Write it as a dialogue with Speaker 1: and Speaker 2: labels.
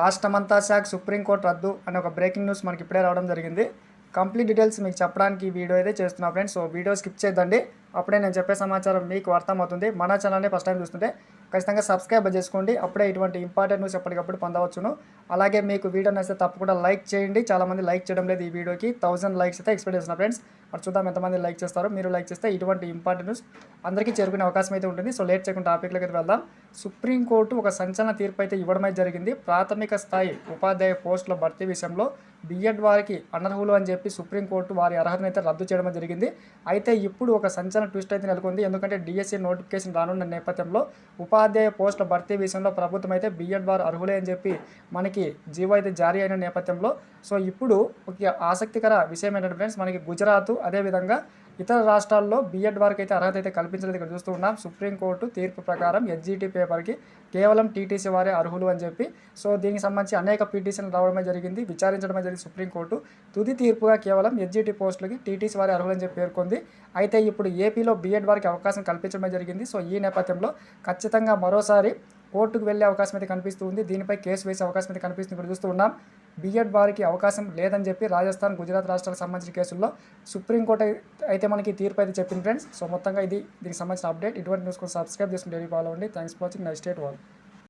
Speaker 1: రాష్ట్రమంతా శాఖ సుప్రీంకోర్టు రద్దు అనే ఒక బ్రేకింగ్ న్యూస్ మనకి ఇప్పుడే రావడం జరిగింది. కంప్లీట్ డీటెయిల్స్ మీకు చెప్పడానికి ఈ వీడియో అయితే చేస్తున్నా ఫ్రెండ్స్ సో వీడియో స్కిప్ చేద్దండి అప్పుడే నేను చెప్పే సమాచారం మీకు అర్థమవుతుంది. మన ఛానల్ని ఫస్ట్ టైం చూస్తుంటే ఖచ్చితంగా సబ్స్క్రైబ్ చేసుకోండి. అప్పుడే ఇటువంటి ఇంపార్టెంట్ న్యూస్ ఎప్పటికప్పుడు పొందవచ్చును. అలాగే మీకు వీడియో నచ్చితే తప్పకుండా లైక్ చేయండి. చాలామంది లైక్ చేయడం లేదు ఈ వీడియోకి. థౌసండ్ లైక్స్ అయితే ఎక్స్పెక్ట్ చేస్తున్నా ఫ్రెండ్స్. మరి చూద్దాం ఎంతమంది లైక్ చేస్తారో. మీరు లైక్ చేస్తే ఇటువంటి ఇంపార్టెంట్ న్యూస్ అందరికీ చేరుకునే అవకాశం అయితే ఉంటుంది. సో లేట్ చేయకుండా టాపిక్లోకి అయితే వెళ్దాం. సుప్రీంకోర్టు ఒక సంచలన తీర్పు అయితే ఇవ్వడం అయితే జరిగింది. ప్రాథమిక స్థాయి ఉపాధ్యాయ పోస్టుల భర్తీ విషయంలో బిఎడ్ వారికి అనర్హులు అని చెప్పి సుప్రీంకోర్టు వారి అర్హతను అయితే రద్దు చేయడం జరిగింది. అయితే ఇప్పుడు ఒక సంచలన ట్విస్ట్ అయితే నెలకొంది. ఎందుకంటే డిఎస్సి నోటిఫికేషన్ రానున్న నేపథ్యంలో ఉపాధ్యాయ పోస్టుల భర్తీ విషయంలో ప్రభుత్వం అయితే బిఎడ్ వారు అర్హులే అని చెప్పి మనకి జీవో అయితే జారీ అయిన నేపథ్యంలో. సో ఇప్పుడు ఒక ఆసక్తికర విషయం ఏంటంటే ఫ్రెండ్స్ మనకి గుజరాత్ అదేవిధంగా ఇతర రాష్ట్రాల్లో బీఎడ్ వారికి అయితే అర్హత అయితే కల్పించలేదు. ఇక్కడ చూస్తూ ఉన్నాం. సుప్రీంకోర్టు తీర్పు ప్రకారం ఎస్జిటి పేపర్కి కేవలం టీటీసీ వారే అర్హులు అని చెప్పి సో దీనికి సంబంధించి అనేక పిటిషన్లు రావడమే జరిగింది విచారించడమే జరిగింది సుప్రీంకోర్టు తుది తీర్పుగా కేవలం ఎస్జిటి పోస్టులకి టీటీసీ వారే అర్హులు అని చెప్పి పేర్కొంది. అయితే ఇప్పుడు ఏపీలో బీఎడ్ వారికి అవకాశం కల్పించడమే జరిగింది. సో ఈ నేపథ్యంలో ఖచ్చితంగా మరోసారి కోర్టుకు వెళ్ళే అవకాశం అయితే కనిపిస్తుంది దీనిపై కేసు వేసే అవకాశం అయితే కనిపిస్తుంది. ఇప్పుడు చూస్తూ ఉన్నాం. బీఎడ్ వారికి అవకాశం లేదని చెప్పి రాజస్థాన్ గుజరాత్ రాష్ట్రాలకు సంబంధించిన కేసుల్లో సుప్రీంకోర్టు అయితే మనకి తీర్పు అయితే చెప్పింది ఫ్రెండ్స్ సో మొత్తంగా ఇది దీనికి సంబంధించిన అప్డేట్. ఇటువంటి న్యూస్ కోసం సబ్స్క్రైబ్ చేసుకుని డైలీ ఫాలో అండి thanks for watching next state వాళ్ళు